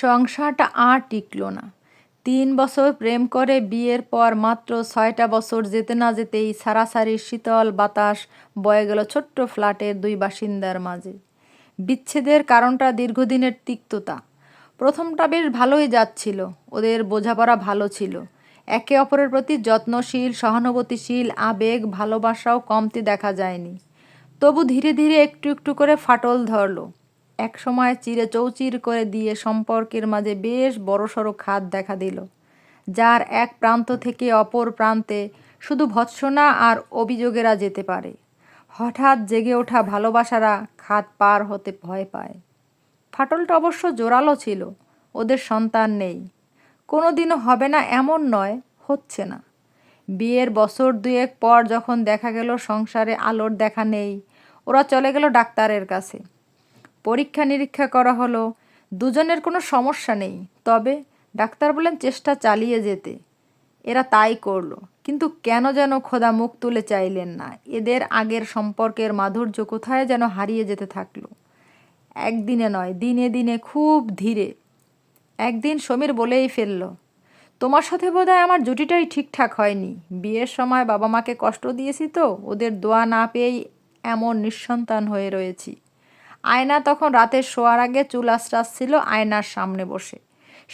সংসারটা আর টিকল না। তিন বছর প্রেম করে বিয়ের পর মাত্র ছয়টা বছর যেতে না যেতেই সারাসারি শীতল বাতাস বয়ে গেল ছোট্ট ফ্ল্যাটের দুই বাসিন্দার মাঝে। বিচ্ছেদের কারণটা দীর্ঘদিনের তিক্ততা। প্রথমটা বেশ ভালোই যাচ্ছিল, ওদের বোঝাপড়া ভালো ছিল। একে অপরের প্রতি যত্নশীল, সহানুভূতিশীল, আবেগ, ভালোবাসাও কমতি দেখা যায়নি। তবু ধীরে ধীরে একটু একটু করে ফাটল ধরলো। এক সময় চিরে চৌচির করে দিয়ে সম্পর্কের মাঝে বেশ বড়সড় খাদ দেখা দিল, যার এক প্রান্ত থেকে অপর প্রান্তে শুধু ভৎসনা আর অভিযোগেরা যেতে পারে। হঠাৎ জেগে ওঠা ভালোবাসারা খাদ পার হতে ভয় পায়। ফাটলটা অবশ্য জোরালো ছিল, ওদের সন্তান নেই। কোনো দিনও হবে না এমন নয়, হচ্ছে না। বিয়ের বছর দুয়েক পর যখন দেখা গেল, সংসারে আলোর দেখা নেই, ওরা চলে গেল ডাক্তারের কাছে। পরীক্ষা নিরীক্ষা করা হলো। দুজনের কোনো সমস্যা নেই। তবে ডাক্তার বলেন চেষ্টা চালিয়ে যেতে। এরা তাই করল। কিন্তু কেন যেন খোদা মুখ তুলে চাইলেন না। এদের আগের সম্পর্কের মাধুর্য কোথায় যেন হারিয়ে যেতে থাকল। একদিনে নয়, দিনে দিনে খুব ধীরে। একদিন সমীর বলেই ফেলল, তোমার সাথে বোধহয় আমার জুটিটাই ঠিকঠাক হয়নি। বিয়ের সময় বাবা মাকে কষ্ট দিয়েছি তো, ওদের দোয়া না পেয়েই এমন নিঃসন্তান হয়ে রয়েছি। আয়না তখন রাতের শোয়ার আগে চুল আশ্রাচ্ছিল আয়নার সামনে বসে।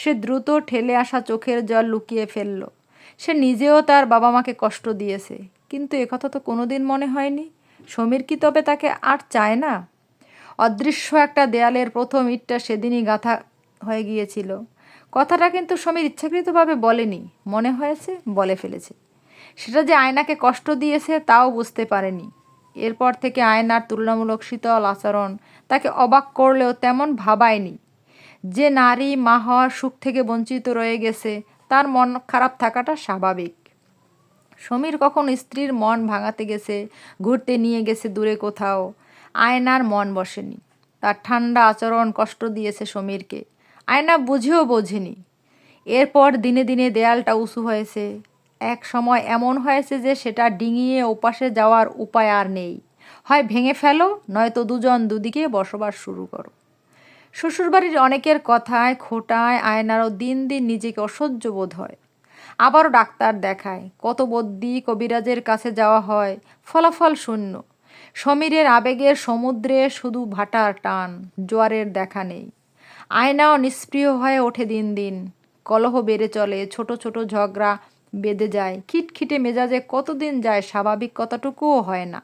সে দ্রুত ঠেলে আসা চোখের জল লুকিয়ে ফেলল। সে নিজেও তার বাবা মাকে কষ্ট দিয়েছে, কিন্তু একথা তো কোনোদিন মনে হয়নি। সমীর কি তবে তাকে আর চায় না? অদৃশ্য একটা দেয়ালের প্রথম ইটটা সেদিনই গাথা হয়ে গিয়েছিল। কথাটা কিন্তু সমীর ইচ্ছাকৃতভাবে বলেনি, মনে হয়েছে বলে ফেলেছে। সেটা যে আয়নাকে কষ্ট দিয়েছে তাও বুঝতে পারেনি। এরপর থেকে আয়নার তুলনামূলক শীতল আচরণ তাকে অবাক করলেও তেমন ভাবায়নি। যে নারী মা হওয়ার সুখ থেকে বঞ্চিত রয়ে গেছে, তার মন খারাপ থাকাটা স্বাভাবিক। সমীর কখন স্ত্রীর মন ভাঙাতে গেছে, ঘুরতে নিয়ে গেছে দূরে কোথাও, আয়নার মন বসেনি। তার ঠান্ডা আচরণ কষ্ট দিয়েছে সমীরকে। আয়না বুঝেও বোঝেনি। এরপর দিনে দিনে দেয়ালটা উঁচু হয়েছে এক সময় এমন হয়েছে যে সেটা ডিঙিয়ে ওপাশে যাওয়ার উপায় আর নেই। হয় ভেঙে ফেলো, নয়তো দুজন দুদিকে বসবাস শুরু করো। শ্বশুরবাড়ির অনেকের কথায়, খোটায়, আয়নারও দিন দিন নিজেকে অসহ্য বোধ হয়। আবারও ডাক্তার দেখায়, কত বদ্যি কবিরাজের কাছে যাওয়া হয়, ফলাফল শূন্য। সমীরের আবেগের সমুদ্রে শুধু ভাটার টান, জোয়ারের দেখা নেই। আয়নাও নিষ্প্রিয় হয়ে ওঠে দিন দিন। কলহ বেড়ে চলে, ছোট ছোট ঝগড়া বেঁধে যায়, খিটখিটে মেজাজে কতদিন যায় স্বাভাবিক কতটুকুও হয় না।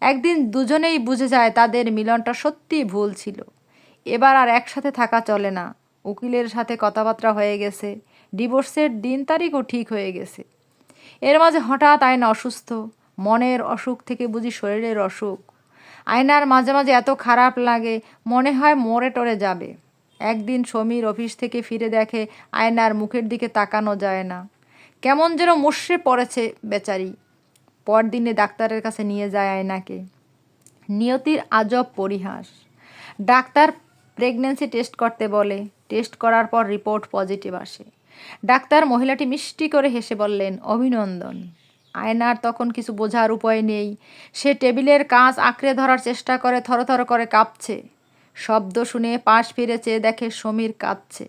একদিন দুজনেই বুঝে যায় তাদের মিলনটা সত্যি ভুল ছিল। এবার আর একসাথে থাকা চলে না। উকিলের সাথে কথাবার্তা হয়ে গেছে। ডিভোর্সের দিন তারিখও ঠিক হয়ে গেছে। এর মাঝে হঠাৎ আয়না অসুস্থ। মনের অসুখ থেকে বুঝি শরীরের অসুখ। আয়নার মাঝে মাঝে এত খারাপ লাগে, মনে হয় মরে টরে যাবে। একদিন সমীর অফিস থেকে ফিরে দেখে আয়নার মুখের দিকে তাকানো যায় না। কেমন যেন মুশড়ে পড়েছে বেচারি। পরদিনে ডাক্তারের কাছে নিয়ে যায় আয়নাকে। নিয়তির আজব পরিহাস। ডাক্তার প্রেগনেন্সি টেস্ট করতে বলে। টেস্ট করার পর রিপোর্ট পজিটিভ আসে। ডাক্তার মহিলাটি মিষ্টি করে হেসে বললেন, অভিনন্দন। আয়নার তখন কিছু বোঝার উপায় নেই। সে টেবিলের কাঁচ আঁকড়ে ধরার চেষ্টা করে, থরথর করে কাঁপছে। শব্দ শুনে পাশ ফিরে চেয়ে দেখে সমীর কাঁদছে।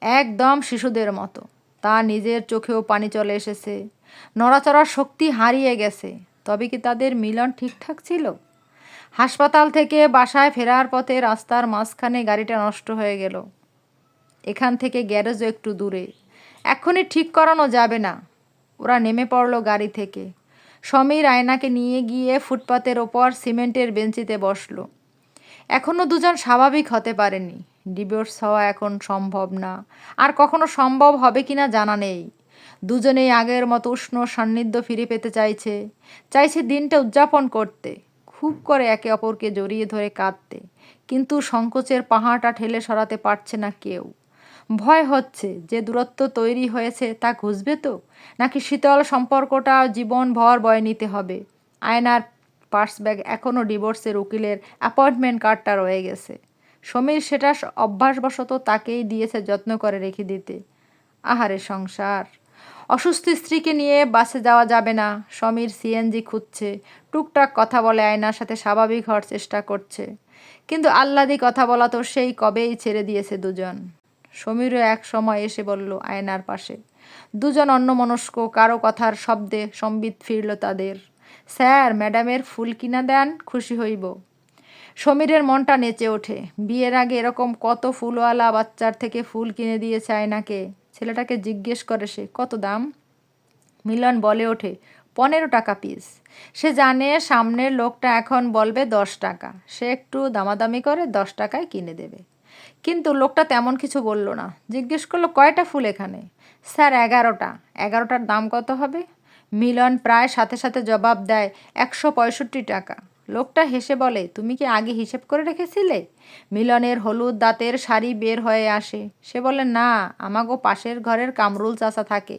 একদম শিশুদের মতো। তা নিজের চোখেও পানি চলে এসেছে। নড়াচড়ার শক্তি হারিয়ে গেছে। তবে কি তাদের মিলন ঠিকঠাক ছিল? হাসপাতাল থেকে বাসায় ফেরার পথে রাস্তার মাঝখানে গাড়িটা নষ্ট হয়ে গেল। এখান থেকে গ্যারেজও একটু দূরে। এখনই ঠিক করানো যাবে না। ওরা নেমে পড়ল গাড়ি থেকে। সমীর আয়নাকে নিয়ে গিয়ে ফুটপাতের ওপর সিমেন্টের বেঞ্চিতে বসল। এখনও দুজন স্বাভাবিক হতে পারেনি। ডিভোর্স হওয়া এখন সম্ভব না। আর কখনো সম্ভব হবে কি না জানা নেই। দুজনেই আগের মতো উষ্ণ সান্নিধ্য ফিরে পেতে চাইছে। চাইছে দিনটা উদযাপন করতে। খুব করে একে অপরকে জড়িয়ে ধরে কাঁদতে। কিন্তু সংকোচের পাহাড়টা ঠেলে সরাতে পারছে না কেউ। ভয় হচ্ছে যে দূরত্ব তৈরি হয়েছে তা ঘুষবে তো? নাকি শীতল সম্পর্কটা জীবন ভর বয়ে নিতে হবে? আয়নার পার্স ব্যাগ এখনও ডিভোর্সের উকিলের অ্যাপয়েন্টমেন্ট কার্ডটা রয়ে গেছে। সমীর সেটা অভ্যাসবশত তাকেই দিয়েছে যত্ন করে রেখে দিতে। আহারে সংসার। অসুস্থ স্ত্রীকে নিয়ে বাসে যাওয়া যাবে না। সমীর সিএনজি খুঁজছে। টুকটাক কথা বলে আয়নার সাথে স্বাভাবিক হওয়ার চেষ্টা করছে। কিন্তু আহ্লাদি কথা বলা তো সেই কবেই ছেড়ে দিয়েছে দুজন। সমীরও এক সময় এসে বলল আয়নার পাশে, দুজন অন্যমনস্ক, কারও কথার শব্দে সম্বিত ফিরল তাদের। স্যার, ম্যাডামের ফুল কিনা দেন, খুশি হইব। সমীরের মনটা নেচে ওঠে। বিয়ের আগে এরকম কত ফুলওয়ালা বাচ্চার থেকে ফুল কিনে দিয়েছে আয়নাকে ছেলেটাকে জিজ্ঞেস করে সে, কত দাম? মিলন বলে ওঠে, পনেরো টাকা পিস সে জানে সামনের লোকটা এখন বলবে দশ টাকা। সে একটু দামাদামি করে দশ টাকায় কিনে দেবে। কিন্তু লোকটা তেমন কিছু বলল না। জিজ্ঞেস করল, কয়টা ফুল এখানে? স্যার, এগারোটা। এগারোটার দাম কত হবে? মিলন প্রায় সাথে সাথে জবাব দেয়, একশো পঁয়ষট্টি টাকা। লোকটা হেসে বলে, তুমি কি আগে হিসেব করে রেখেছিলে? মিলনের হলুদ দাঁতের শাড়ি বের হয়ে আসে সে বলে, না, আমাগো পাশের ঘরের কামরুল চাচা থাকে।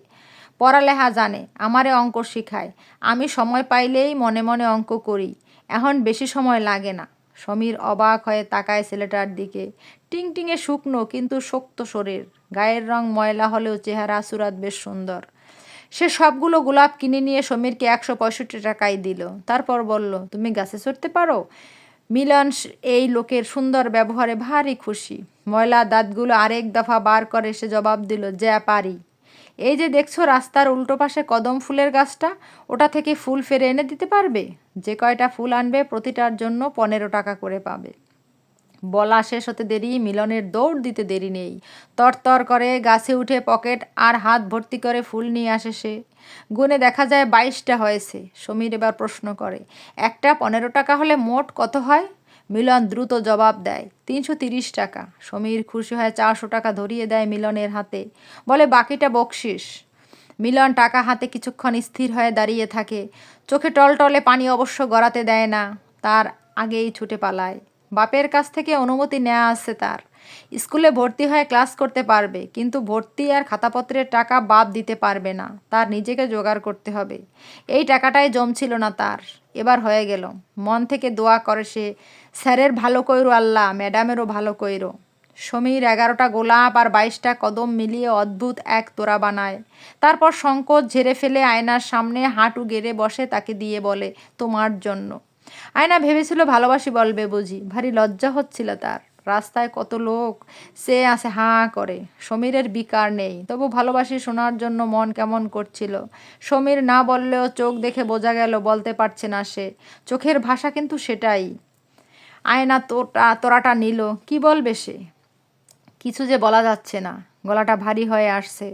পড়ালেখা জানে, আমারে অঙ্ক শিখায়। আমি সময় পাইলেই মনে মনে অঙ্ক করি। এখন বেশি সময় লাগে না সমীর অবাক হয়ে তাকায় ছেলেটার দিকে। টিংটিংয়ে শুকনো কিন্তু শক্ত শরীর। গায়ের রং ময়লা হলেও চেহারা সুরাত বেশ সুন্দর। সে সবগুলো গোলাপ কিনে নিয়ে সমীরকে একশো পঁয়ষট্টি টাকায় দিল। তারপর বলল, তুমি গাছে চড়তে পারো? মিলন এই লোকের সুন্দর ব্যবহারে ভারী খুশি। ময়লা দাঁতগুলো আরেক দফা বার করে সে জবাব দিল, যা পারি। এই যে দেখছ রাস্তার উল্টো পাশে কদম ফুলের গাছটা, ওটা থেকে ফুল ফেরে এনে দিতে পারবে? যে কয়টা ফুল আনবে প্রতিটার জন্য পনেরো টাকা করে পাবে। বলা শেষ হতে দেরি, মিলনের দৌড় দিতে দেরি নেই। তরতর করে গাছে উঠে পকেট আর হাত ভর্তি করে ফুল নিয়ে আসে সে। গুনে দেখা যায় বাইশটা হয়েছে, সমীর এবার প্রশ্ন করে, একটা পনেরো টাকা হলে মোট কত হয়? মিলন দ্রুত জবাব দেয়, তিনশো তিরিশ টাকা। সমীর খুশি হয়ে চারশো টাকা ধরিয়ে দেয় মিলনের হাতে, বলে, বাকিটা বকশিস। মিলন টাকা হাতে কিছুক্ষণ স্থির হয়ে দাঁড়িয়ে থাকে, চোখে টলটলে পানি অবশ্য গড়াতে দেয় না, তার আগেই ছুটে পালায়। বাপের কাছ থেকে অনুমতি নেওয়া আছে তার। স্কুলে ভর্তি হয়ে ক্লাস করতে পারবে, কিন্তু ভর্তি আর খাতাপত্রের টাকা বাপ দিতে পারবে না, তার নিজেকে জোগাড় করতে হবে। এই টাকাটাই জমছিল না তার। এবার হয়ে গেল। মন থেকে দোয়া করে সে, স্যারের ভালো কইরো আল্লাহ, ম্যাডামেরও ভালো কইরো। সমীর এগারোটা গোলাপ আর বাইশটা কদম মিলিয়ে অদ্ভুত এক তোরা বানায়। তারপর সংকোচ ঝেড়ে ফেলে আয়নার সামনে হাঁটু গেড়ে বসে তাকে দিয়ে বলে, তোমার জন্য। আয়না ভেবেছিল ভালোবাসি বলবে বুঝি। ভারী লজ্জা হচ্ছিল তার। রাস্তায় কত লোক, সে আসে হাঁ করে। সমীরের বিকার নেই। তবু ভালোবাসি শোনার জন্য মন কেমন করছিল। সমীর না বললেও চোখ দেখে বোঝা গেল, বলতে পারছে না সে। চোখের ভাষা কিন্তু সেটাই। আয়না তোটা তোরাটা নিল। কি বলবে সে? কিছু যে বলা যাচ্ছে না। গলাটা ভারী হয়ে আসছে।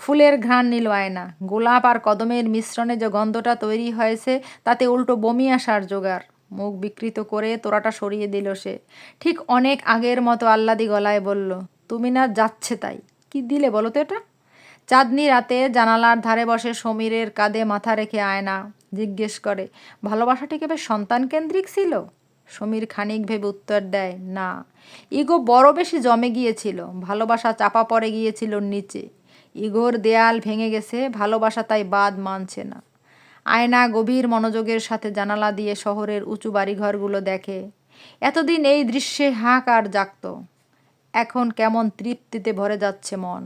ফুলের ঘ্রাণ নিল আয়না। গোলাপ আর কদমের মিশ্রণে যে গন্ধটা তৈরি হয়েছে, তাতে উল্টো বমি আসার জোগাড়। মুখ বিকৃত করে তোরাটা সরিয়ে দিল সে। ঠিক অনেক আগের মতো আল্লাদি গলায় বলল, তুমি না যাচ্ছে তাই। কি দিলে বলো তো এটা? চাঁদনি রাতে জানালার ধারে বসে সমীরের কাঁধে মাথা রেখে আয়না জিজ্ঞেস করে, ভালোবাসাটি কেবে সন্তান কেন্দ্রিক ছিল? সমীর খানিক ভেবে উত্তর দেয়, না। ইগো বড় বেশি জমে গিয়েছিল, ভালোবাসা চাপা পড়ে গিয়েছিল নিচে। ইগোর দেয়াল ভেঙে গেছে, ভালোবাসা তাই বাদ মানছে না। আয়না গভীর মনোযোগের সাথে জানালা দিয়ে শহরের উঁচু বাড়িঘরগুলো দেখে, এতদিন এই দৃশ্যে হাঁক আর জাগত। এখন কেমন তৃপ্তিতে ভরে যাচ্ছে মন।